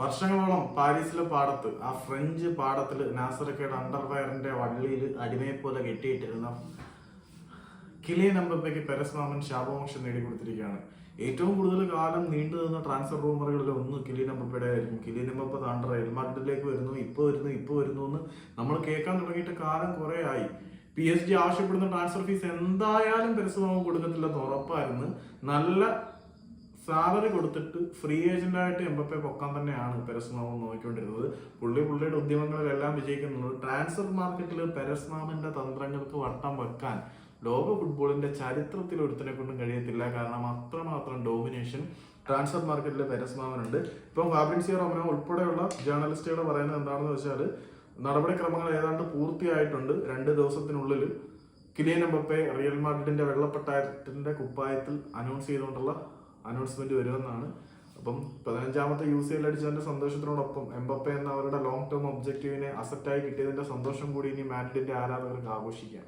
വർഷങ്ങളോളം പാരീസിലെ പാടത്ത് ആ ഫ്രഞ്ച് പാടത്തിൽ നാസറക്കയുടെ അണ്ടർവയറിന്റെ വള്ളിയിൽ അടിമയെ പോലെ കെട്ടിയിട്ടിരുന്ന കിലിയൻ എംബപ്പയ്ക്ക് പെരസ് മാമൻ ശാപമോക്ഷം നേടിക്കൊടുത്തിരിക്കുകയാണ്. ഏറ്റവും കൂടുതൽ കാലം നീണ്ടു നിന്ന ട്രാൻസ്ഫർ റൂമറുകളിൽ ഒന്ന് കിലിയൻ എംബപ്പയുടെ ആയിരിക്കും കിലിയൻ എംബപ്പ താണ്ട റയൽ വരുന്നു ഇപ്പോൾ വരുന്നു ഇപ്പോൾ വരുന്നു എന്ന് നമ്മൾ കേൾക്കാൻ തുടങ്ങിയിട്ട് കാലം കുറേ ആയി. പി എസ് ജി ആവശ്യപ്പെടുന്ന ട്രാൻസ്ഫർ ഫീസ് എന്തായാലും പെരസ് മാമൻ കൊടുക്കത്തില്ലെന്ന് ഉറപ്പായിരുന്നു. നല്ല സാലറി കൊടുത്തിട്ട് ഫ്രീ ഏജന്റായിട്ട് എംബപ്പെ പൊക്കാൻ തന്നെയാണ് പെരസ്നാമം നോക്കിക്കൊണ്ടിരുന്നത്. പുള്ളി പുള്ളിയുടെ ഉദ്യമങ്ങളിലെല്ലാം വിജയിക്കുന്നുണ്ട്. ട്രാൻസ്ഫർ മാർക്കറ്റിൽ പെരസ്നാമിന്റെ തന്ത്രങ്ങൾക്ക് വട്ടം വെക്കാൻ ലോക ഫുട്ബോളിന്റെ ചരിത്രത്തിൽ ഒരുത്തിനെ കൊണ്ടും കഴിയത്തില്ല. കാരണം അത്രമാത്രം ഡോമിനേഷൻ ട്രാൻസ്ഫർ മാർക്കറ്റിലെ പെരസ്നാമനുണ്ട്. ഇപ്പം ഫാബ്രിൻസിയോ റോമനോ ഉൾപ്പെടെയുള്ള ജേർണലിസ്റ്റുകൾ പറയുന്നത് എന്താണെന്ന് വെച്ചാൽ നടപടിക്രമങ്ങൾ ഏതാണ്ട് പൂർത്തിയായിട്ടുണ്ട്. രണ്ട് ദിവസത്തിനുള്ളിൽ കിലിയൻ എംബപ്പെ റിയൽ മാഡ്രിഡിന്റെ വെള്ളപ്പട്ടായത്തിന്റെ കുപ്പായത്തിൽ അനൗൺസ് ചെയ്തുകൊണ്ടുള്ള അനൗൺസ്മെന്റ് വരുമെന്നാണ്. അപ്പം പതിനഞ്ചാമത്തെ യു സി എൽ അടിച്ചതിന്റെ സന്തോഷത്തിനോടൊപ്പം എംബപ്പെ എന്ന അവരുടെ ലോങ് ടേം ഒബ്ജക്റ്റീവിനെ അസറ്റായി കിട്ടിയതിന്റെ സന്തോഷം കൂടി ഇനി മാഡ്രിഡിന്റെ ആരാധകർക്ക് ആഘോഷിക്കാം.